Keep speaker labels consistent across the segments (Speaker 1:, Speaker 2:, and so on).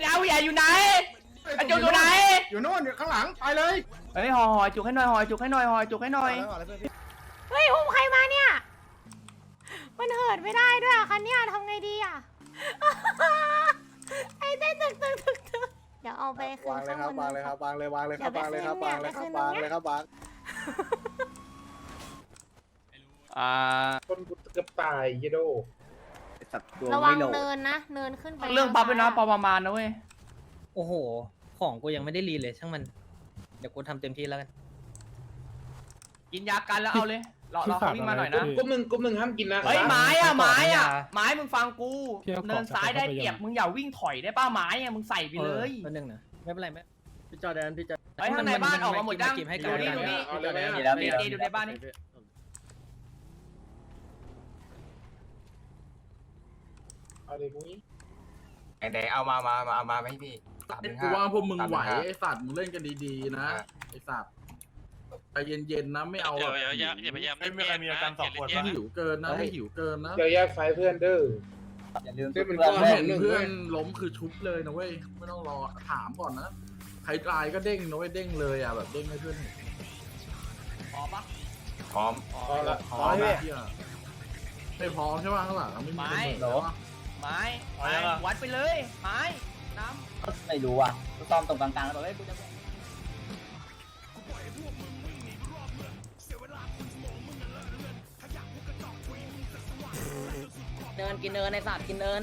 Speaker 1: ไอ้ดาวใหญ่อยู่ไหนไอ้จุกอยู่ไหน
Speaker 2: อยู่โน่นอยู่ข้างหลังไปเลย
Speaker 1: เฮ้ยหอหอจุกให้หน่อยหอจุกให้หน่อยหอจุกให้หน่อย
Speaker 3: เฮ้ยอุ้มใครมาเนี่ย มันเหินไม่ได้ด้วยอะคันเนี้ยทำไงดีอะไอ้เต้นตึกตึกตึกตึกเดี๋ยวเอาไปคืน
Speaker 4: วางเลย
Speaker 3: ข้าง
Speaker 4: ครับ
Speaker 3: บน
Speaker 4: วางเลยครับวางเลยวางเลยครับวางเลยครับวางเลยครับวางเลยครับวาง
Speaker 1: อ่า
Speaker 2: คนกูเกือบตายเยโด
Speaker 4: สัตว์ตัว
Speaker 3: ระวั
Speaker 4: ไม่
Speaker 3: ง
Speaker 4: โหล
Speaker 3: เนินนะ เนินขึ้นไป
Speaker 1: เรื่องปั๊บด้วยนะ
Speaker 3: ทาง
Speaker 1: พอ
Speaker 3: ซ้าย
Speaker 1: ประมาณนะเว้ย
Speaker 5: โอ้โห ของกูยังไม่ได้รีเลยช่างมัน เดี๋ยวกูทำเต็มที่แล้วกัน
Speaker 1: กินยากันแล้วเอาเลยรอรอเขาวิ่งมาหน่อยนะ
Speaker 2: กูมึงกูมึงห้ามกินนะ
Speaker 1: เฮ้ยไม้อะไม้อะ
Speaker 5: ขอสัญญา
Speaker 1: ไม้มึงฟังกู
Speaker 6: พี่เอาของ
Speaker 1: เนินซ้ายได้
Speaker 6: จาก
Speaker 1: เปรียบ
Speaker 6: ไปยัง
Speaker 1: มึงอย่าวิ่งถอยได้ป้าไม้อะมึงใส่ไปเลย
Speaker 5: แป๊บนึงนะไม่เป็นไรไม่
Speaker 4: พี่จอแดนพี่จอ
Speaker 1: เฮ้ยข้างในบ้านออกมาหมดยัง
Speaker 5: เก็บให้
Speaker 1: ดู
Speaker 5: กัน
Speaker 1: นี่ดูนี่
Speaker 2: เอาเลยนะ
Speaker 4: มีแล้วมี
Speaker 1: เจดูในบ้านนี่
Speaker 2: เอาเลยกูนี้
Speaker 7: ไหนๆเอามามามาเอามาให้พี่สามหนึ่ง
Speaker 8: กู
Speaker 7: ห้า
Speaker 8: ว่าพวกมึงไหว
Speaker 7: สามหนึ่งห้า
Speaker 8: ไอ้สัตว์มึงเล่นกันดีๆนะ
Speaker 7: อะ
Speaker 8: ไอ้สัตว์ใจเย็นๆนะไม่เอา
Speaker 9: อย่า
Speaker 8: แบบ
Speaker 9: อย่าอย่าอย่าพยายาม
Speaker 6: ไม่มีใครมีอาการสองคน
Speaker 8: ไม่หิวเกินนะไม่หิวเกินนะ
Speaker 2: เดี๋ยวแยกไฟเพื่อนเด้อ
Speaker 4: อย่าลืม
Speaker 2: เพื่อนมัน
Speaker 4: เพื่อน
Speaker 2: ก็
Speaker 4: ด้วย
Speaker 8: เห็นเพื่อนล้มคือชุบเลยนะเว้ยไม่ต้องรอถามก่อนนะใครตายก็เด้งนะเว้ยเด้งเลยอะแบบเด้งให้เพื่อนเห็น
Speaker 1: พอปะ
Speaker 7: พร้อม
Speaker 2: พอละ
Speaker 8: พร้อมนะเหี้ยไม่พร้อมใช่ป่ะข้างหลังไม่มีคนเห็น
Speaker 4: เหรอ
Speaker 1: ไม้
Speaker 6: เอา
Speaker 1: ไม้
Speaker 6: ยังอะ
Speaker 1: วัดไปเลยไม้น้
Speaker 4: ไม่รู้ว่ะกูซ่อมตรงกลางๆแล้วบอกเฮ้ยกูจะ
Speaker 5: เนินกินเนินในสัตว์กินเนิน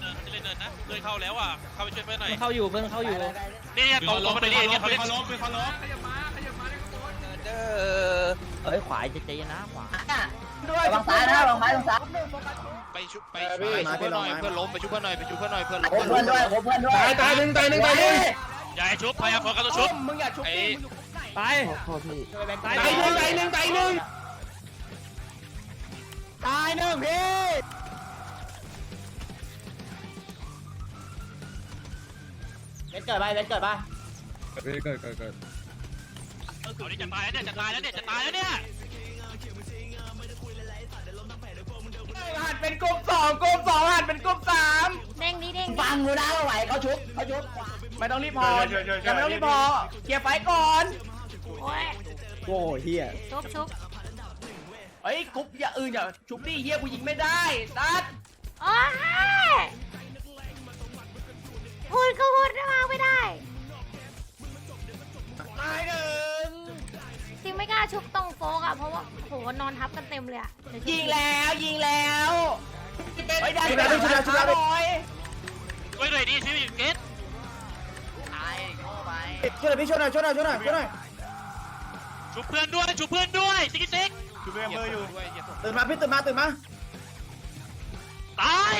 Speaker 9: เนินเขาจะเล่นเนินนะเพื่อนเข้าแล้วอะเข้าไปช่วยเพื่อนหน่อย
Speaker 5: เข้าอยู่เพื่อนเข้าอยู่
Speaker 9: นี่ตรงตรงมาเลยนี่เขาเล่น
Speaker 5: เฮ้ยขวาจะใจเย็นนะขวาำ
Speaker 1: ด้ วย
Speaker 4: ระวังซ้ายนะระวังซ้ายระวังซ้าย
Speaker 9: ไปชุบไปชุบไปชุบเพื่อนหน่อยเพื่อนล้มไปชุบเพื่อนหน่อยไปชุบเพื่อนหน่อยเพื่อนล้ม
Speaker 4: โอ้เพื่อนด้วยโอ้เพื่อนด้วย
Speaker 2: ตายตายหนึ่งตายหนึ่งตายหนึ่ง
Speaker 9: อย่าให้ชุบพยายามโฟกัสตัวชุบ
Speaker 1: มึงอย่าชุบ
Speaker 9: ไอ้
Speaker 1: ดิมึงอยู่ข้างใน
Speaker 5: ไป
Speaker 1: ตาย
Speaker 2: ตายหนึ่งตายหนึ่งตายหนึ่ง
Speaker 1: ตายหนึ่งพี่
Speaker 4: เวทเกิดไปเวทเกิดไป
Speaker 9: เอาดิจะตายแล้วเนี่ยจะตายแล้วเนี่ยจะตายแล้วเนี่ย
Speaker 1: หันเป็นกลุ่มสองกลุ่มสองหันเป็นกลุ่มสาม
Speaker 3: เด้งดิเด้งดิ
Speaker 4: ฟังกูนะว่าไหวเขาชุบเขาชุบ
Speaker 1: ไม่ต้องรีบพอยังไม่ต้องรีบพอเคลียร์ไฟก่อน
Speaker 3: โอ้ย
Speaker 4: โอ้เฮีย
Speaker 3: ชุบชุบ
Speaker 1: เฮ้ยกรุ๊ปอย่าอื่นอย่าชุบดิเฮียกูยิงไม่ได้ตัด
Speaker 3: โอ้ยพูดก็พูดมากไม่ได้
Speaker 1: ตายหนึ่ง
Speaker 3: จริงไม่กล้า ชุบตรงโฟกอะเพราะว่าโหนอนทับกันเต็มเลยอะเดี๋วชุบ
Speaker 1: ยิงแล้วยิงแล้วเฮ้ยได้
Speaker 4: ชุบแล้วชุบแล้วชุบแล้ว
Speaker 1: หน่อย
Speaker 9: ช่วยหน่อยดิช่วยเกต
Speaker 4: ช่วยหน่อยพี่ช่วยหน่อยช่วยหน่อยช่วยหน่อยช่วยหน่อย
Speaker 9: ชุบเพื่อนด้วยชุบเพื่อนด้วยติ๊กติ๊ก
Speaker 6: ชูเบมเบอร์อยู่
Speaker 4: ตื่นมาพี่ตื่นมาตื่นมา
Speaker 9: ตาย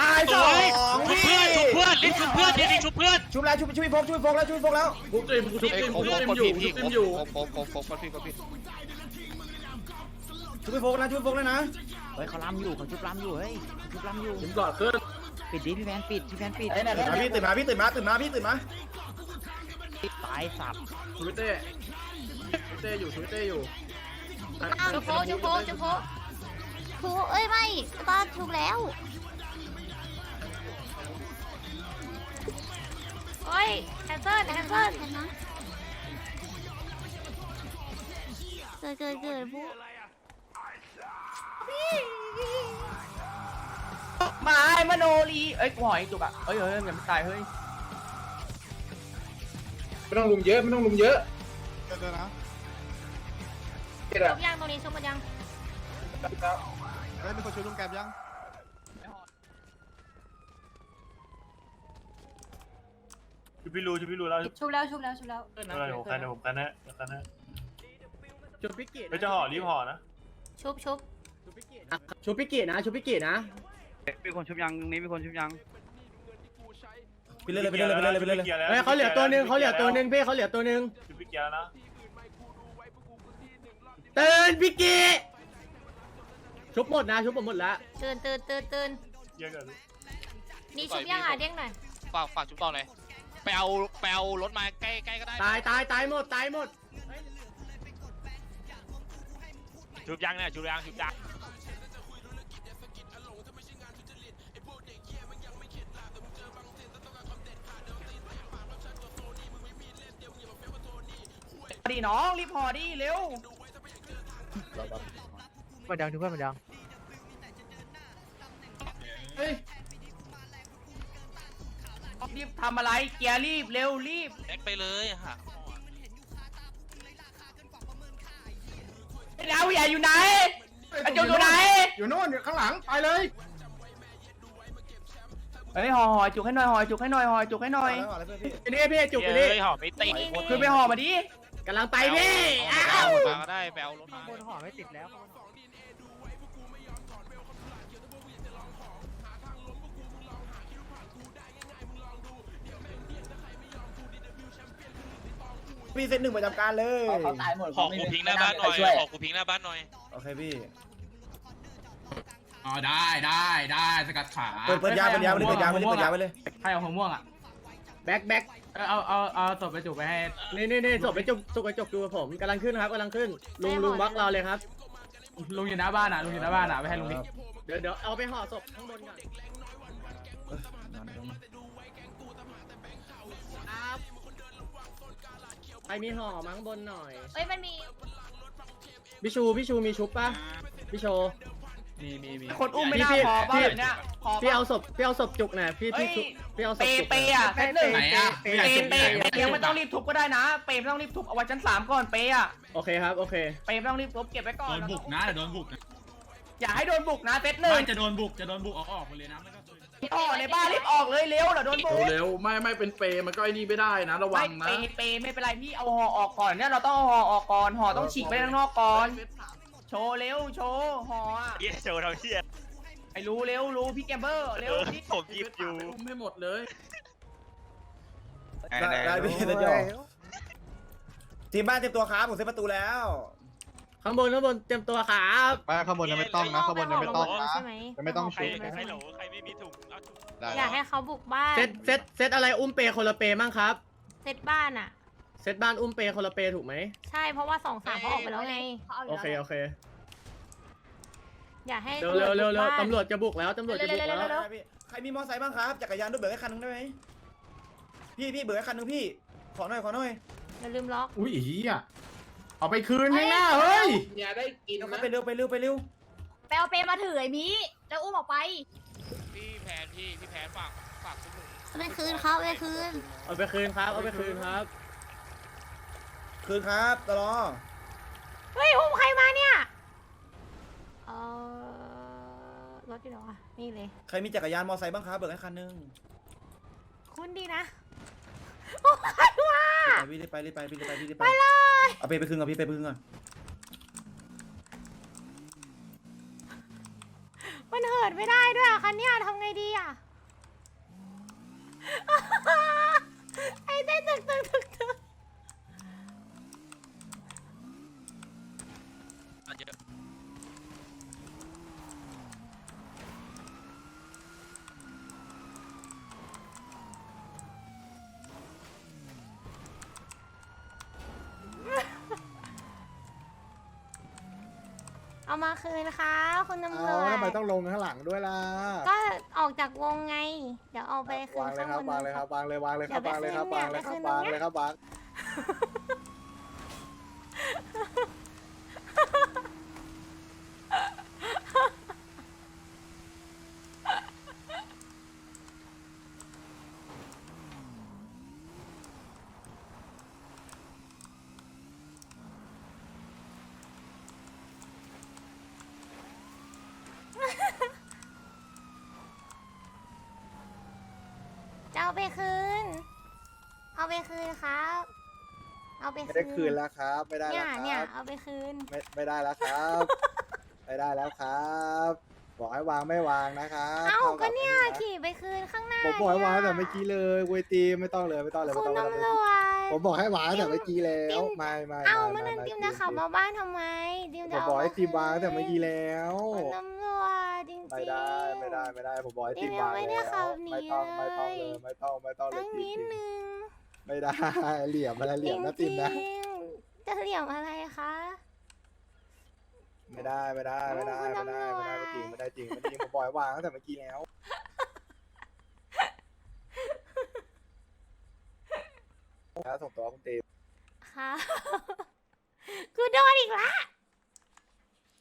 Speaker 4: ตายส
Speaker 9: ส
Speaker 4: อ
Speaker 9: วย
Speaker 4: ง
Speaker 9: ชุบเพื่อนชุบเพื่อน ลิ้นชุบเพื่อนลิ้นชุบเพื่อน
Speaker 4: ชุบแล้วชุบชุบพี่พกชุบพี่พกแล้วชุบพี่พกแล้ว
Speaker 8: กูเต็มกูชุบเต็มกูชุบเต็มอยู่กูชุบเต็มอยู่
Speaker 4: ชุบพี่พกนะชุบพี่พกเลยนะ
Speaker 5: เฮ้ยเขาล้ำอยู่เขาชุบล้ำอยู่เฮ้ยเขาชุบล้ำอยู่
Speaker 8: ผมกอดขึ้น
Speaker 5: ปิดดิพี่แมนปิดพี่แมนปิด
Speaker 4: เฮ้ยตื่นมาพี่ตื่นมาพี่ตื่นมาตื่นมาพี่ตื่นมา
Speaker 5: ตายสับ
Speaker 8: ชูวิเต้ชูวิเต้อยู่ชูวิเต้อยู่
Speaker 3: ชุบโฟชุบโฟชุบโฟชุบเอ้ยไม่ตอนชุบแล้ว แคนเซิลแคนเซิลเกิดเกิดเกิดผู้
Speaker 1: ไม้มโนรีเอ้ยกูหอยจุกอะเฮ้ยเฮ้ยอย่าไม่ตายเฮ้ย
Speaker 2: ไม่ต้องลุมเยอะไม่ต้องลุมเยอะเดี๋ยวนะ
Speaker 3: ชุบยังตรงนี้ชุบกันยัง
Speaker 2: เฮ้ยมีคนช่วยลุงแกบยัง
Speaker 6: ชูพี่รูชูพี่รูแล้ว
Speaker 3: ชุบแล้วชุบแล้วชุบแล้ว
Speaker 6: อะไรผมกันนะผมกันนะกันนะ
Speaker 4: ชุบพี่เกียร
Speaker 6: ไม่จะห่อรีบห่อนะ
Speaker 3: ชุบชุบ
Speaker 4: ชุบพี่เกียรนะชุบพี่เกียรนะ
Speaker 5: มีคนชุบยังตรงนี้มีคนชุบยัง
Speaker 4: ไปเลยไปเลยไปเลยไปเลย
Speaker 6: กีร์แล้ว
Speaker 4: เฮ้ยเขาเหลือตัวหนึ่งเขาเหลือตัวหนึ่งพี่เขาเหลือตัวหนึ่ง
Speaker 6: ชูพี่เกียร์แล้วนะ
Speaker 4: ตื่นพี่เกียรชุบหมดนะชุบผมหมดแล้ว
Speaker 3: ตื่นตื่นตื่นตื่น
Speaker 6: เกียร์กัน
Speaker 3: นี่ชุบยังอะเด้งหน่อย
Speaker 9: ฝากฝากชุบต่อหน่อย ไปเอาไปเอารถมาใกล้ใกล้ก็ได้
Speaker 4: ตายตายตายหมดตายหมด
Speaker 9: จุบยังเนี่ยจุบยังจุบยัง
Speaker 1: ดีน้องรีพอดีเร็ว
Speaker 5: มาดังทุกคนมาดังเฮ้ย
Speaker 1: รีบทำอะไรเกียร์รีบเร็วรีบ
Speaker 9: แบ็คไปเลยหา
Speaker 1: เราอย่าอยู่ไหนกระจุกอยู่ไหน
Speaker 2: อยู่โน่นอยู่ข้างหลังไปเลย
Speaker 1: เฮ้ยห่อห่อจุกให้หน่อยห่อจุกให้หน่อยห่อจุกให้หน่อย
Speaker 4: นี่พี่จุก
Speaker 9: เฮ้
Speaker 4: นี่
Speaker 9: ยหอมไม่ติด
Speaker 1: คือไปห่อมาดิ
Speaker 4: กำลังไปพี่
Speaker 9: เอามาก็ได้ไปเอารถมา
Speaker 5: บนห่อไม่ติดแล้ว
Speaker 2: พี่เซตหนึ่งประจำการเลย
Speaker 5: เขาตายหมด
Speaker 9: ขอกูพิงหน้าบ้านหน่อย ขอกูพิงหน้าบ้านหน่อย
Speaker 2: โอเคพี่
Speaker 8: อ๋อได้ได้ได้สกัดขา
Speaker 2: เปิดเปิดยาเปิดยาเลยเปิดยาไปเลยเปิดยาไปเลย
Speaker 1: ใครเอาหัวม่วงอะ
Speaker 4: แบ็คแบ็ค
Speaker 1: เอาเอาเอาศพไปจุกไปให้
Speaker 4: นี่นี่นี่ศพไปจุกศพไปจุกดูผมกำลังขึ้นครับกำลังขึ้นลุงลุงบล็อกเราเลยครับ
Speaker 1: ลุงอยู่หน้าบ้านอะลุงอยู่หน้าบ้านอะไปให้ลุงดิ
Speaker 4: เดี๋ยวเดี๋ยวเอาไปห่อศพข้างบนก่อน รมีห่อมาข้างบนหน่อย
Speaker 3: เอ้ยมันมี
Speaker 4: พี่ชูพี่ชูมีชุบปะพี่โชว์
Speaker 1: มีมีมีคนอุ้มไม่น่า
Speaker 4: พี่
Speaker 1: พอป่ะ
Speaker 4: พี่
Speaker 1: แบบเนี้ยพอ
Speaker 4: พี่
Speaker 1: ป่ะ
Speaker 4: เอาศพพี่เอาศพจุกหน่อยพี่พี่
Speaker 1: เอ้ย
Speaker 4: ชุบพี่เอาศ
Speaker 1: เป
Speaker 4: พจุก
Speaker 1: เปอะเซตหนึ่ง
Speaker 8: ไหนอะ
Speaker 1: เปเปยังไม่ต้องรีบทุบก็ได้นะเปไม่ต้องรีบทุบเอาไว้ชั้นสามก่อนเปอะ
Speaker 4: โอเคครับโอเค
Speaker 1: เปไม่ต้องรีบทุบเก็บไว้ก่อน
Speaker 8: โดนบุกนะแต่โดนบุกนะ
Speaker 1: อย่าให้โดนบุกนะเซตหนึ่ง
Speaker 8: ไม่จะโดนบุกจะโดนบุกออกออกไปเลยนะไม่ต้อง
Speaker 1: ออกในบ้านรีบออกเลยเร็วเหรอโดนบุก
Speaker 8: เร็วๆไม่ไม่เป็นเปรย์มันก็ไอ้นี่ไม่ได้นะระวั
Speaker 1: ไม่
Speaker 8: ง
Speaker 1: เป
Speaker 8: นะ
Speaker 1: เปไม่เป็นไรพี่เอาห่อออกก่อนเนี่ยเราต้องเอาห่อออกก่อนห่อต้องฉีกไปข้างนอกก่อน โชว์เร็วโชว์ห่ออะ
Speaker 9: เฮียโจทำเฮีย
Speaker 1: ไอ้รู้เร็วรู้พี่แกมเบอร์เร็วพี่
Speaker 9: ผมหยิบอยู่
Speaker 8: อุ้มให้หมดเลย
Speaker 7: ได้ได้พี่
Speaker 2: จะจบทีมบ้านเตรียมตัวครับผมเซตประตูแล้ว
Speaker 4: ข้างบนข้างบนเตรียมตัวครับ
Speaker 2: ไปข้างบนยังไม่ต้องนะข้างบนยังไม่ต้องนะ
Speaker 3: ใช่ไหม
Speaker 2: ยังไม่ต้อง
Speaker 9: ใคร
Speaker 2: ชุบนะ
Speaker 9: ใครโหลใครไม่มีถุงเอาถุง
Speaker 3: อยากให้เขาบุกบ้าน
Speaker 4: เซตเซตเซตอะไรอุ้มเปย์คนละเปย์มั่งครับ
Speaker 3: เซตบ้านอะ
Speaker 4: เซตบ้านอุ้มเปย์คนละเปย์ถูกไหม
Speaker 3: ใช่เพราะว่าสองสามเขาออกไปแล้วไง
Speaker 4: โอเคโอเค
Speaker 3: อยากให้
Speaker 4: เร็วเร็วเร็วเร็ว
Speaker 3: บ้าน
Speaker 4: ตำรวจจะบุกแล้วตำรวจจะบุก
Speaker 3: เร็ว
Speaker 4: แล้ว
Speaker 3: เร็ว
Speaker 2: ใครมีมอไซค์บ้างครับจักรยานด้วยเบิกให้คันนึงได้ไหมพี่พี่เบิกให้คันนึงพี่ ขอหน่อยขอหน่อย
Speaker 3: อย่าลืมล็อก
Speaker 2: อุ้ยอีอะ เอาไปคืนข้างหน้าเฮ้ย
Speaker 8: อย่าได้กิน
Speaker 2: เอา
Speaker 8: นะ
Speaker 2: ไปเร็วไปเร็วไปเร็ว
Speaker 3: ไปเอาเปมาถือไอ้มีแล้วอุ้มออกไป
Speaker 9: พี่แผนพี่พี่แผนฝากฝากคุณหนู
Speaker 3: ไปคืนเขาไปคืน
Speaker 4: เอาไปคืนครับ เอาไปคืนครับ
Speaker 2: คืนครับตลอ
Speaker 3: เฮ้ยอุ้มใครมาเนี่ย เออรถอยู่ไหนวะนี่เลย
Speaker 2: ใครมีจักรยานมอไซค์บ้างครับเบิกให้คันนึง
Speaker 3: คุณดีนะอุ้มใครมา
Speaker 2: ไป พี่รีบไปรีบไปพี่รีบไปพี่รีบไป
Speaker 3: ไปเลย
Speaker 2: เอาไปไปคืนก่อนพี่ไปไปคืนก่อน
Speaker 3: มันเหินไม่ได้ด้วยอะคันเนี้ยทำไงดีอะ ไอ้เต้นตึกตึกตึกตึก เอามาคืนค่ะคุณตำรวจ
Speaker 2: ทำไมต้องลงข้างหลังด้วยล่ะ
Speaker 3: ก็ออกจากวงไง เดี๋ยวเอาไปคืน
Speaker 2: วางเลย
Speaker 3: ข้าง
Speaker 2: ครับ
Speaker 3: บน
Speaker 2: วางเลยครับวางเลยวางเลยครับวางเลยครับวางเลยครับวางเลยครับวาง
Speaker 3: จะเอาไปคืน เอา ไปคืนครับ เอาไป
Speaker 2: ไม่
Speaker 3: คืน
Speaker 2: ได้คืนแล้วครับ ไม่ได้
Speaker 3: เนี่
Speaker 2: แล้
Speaker 3: ยวเนี่ย
Speaker 2: ครับ
Speaker 3: เอาไปคืน
Speaker 2: ไม่ไม่ได้แล้วครับ ไม่ได้แล้วครับบอกให้วางไม่วางนะครับ
Speaker 3: เอ้า
Speaker 2: ท่
Speaker 3: ก็
Speaker 2: บ
Speaker 3: เนี่ย
Speaker 2: ไอ้ะ
Speaker 3: ขี่ไปคืนข้างหน้า
Speaker 2: ผมบอกให้วางตั้งแต่
Speaker 3: นี่
Speaker 2: เมื่อกี้เลยเวยตีไม่ต้องเลยไม่ต้องเลย
Speaker 3: คุ
Speaker 2: ไม่
Speaker 3: ณ
Speaker 2: ต้องไม่ต้อง
Speaker 3: ตำรวจ
Speaker 2: ผมบอกให้วางตั้งแต่เมื่อกี้แล้ว
Speaker 3: ติ๊ม
Speaker 2: ไม่ไม่
Speaker 3: เอ้า
Speaker 2: ไม่
Speaker 3: เมื่อนั้น
Speaker 2: ไม่
Speaker 3: ติมจะขับมาบ้านทำไมติม
Speaker 2: ผ
Speaker 3: จะ
Speaker 2: ม
Speaker 3: เอา
Speaker 2: บอกให้
Speaker 3: มา
Speaker 2: ทีมวางตั้งแต่เมื่อกี้
Speaker 3: คืน
Speaker 2: แล้ว
Speaker 3: คุณตำรวจจริงๆ
Speaker 2: ไม่ได้ไม่ได้ไม่ได้ผมบอกให้
Speaker 3: ติ๊
Speaker 2: ที
Speaker 3: ม
Speaker 2: ม
Speaker 3: ยัง
Speaker 2: วาง
Speaker 3: ไม่ได้
Speaker 2: แล้ว
Speaker 3: ขับหนี
Speaker 2: ไม่ต้องไม่ต้อง
Speaker 3: เล
Speaker 2: เลยยไม่ต้องไม่ต้องเล
Speaker 3: ตั้
Speaker 2: ย
Speaker 3: ง
Speaker 2: จริ
Speaker 3: นิ
Speaker 2: ง
Speaker 3: ดนึง
Speaker 2: ๆ ไม่ได้ เหลี่ยมอะไรเหลี่ยมนะติมนะ
Speaker 3: จะเหลี่ยมอะไรคะ
Speaker 2: ไม่ได้ไม่ได้ไม่ได้ไม่ได้ไม่ได้ไม่จริงไม่ได้จริงไม่จริงผมบอยวางตั้งแต่เมื่อกี้แล้ว แล้วส่งตัวคุณเต
Speaker 3: ค่ะ กูโดนอีกแล้ว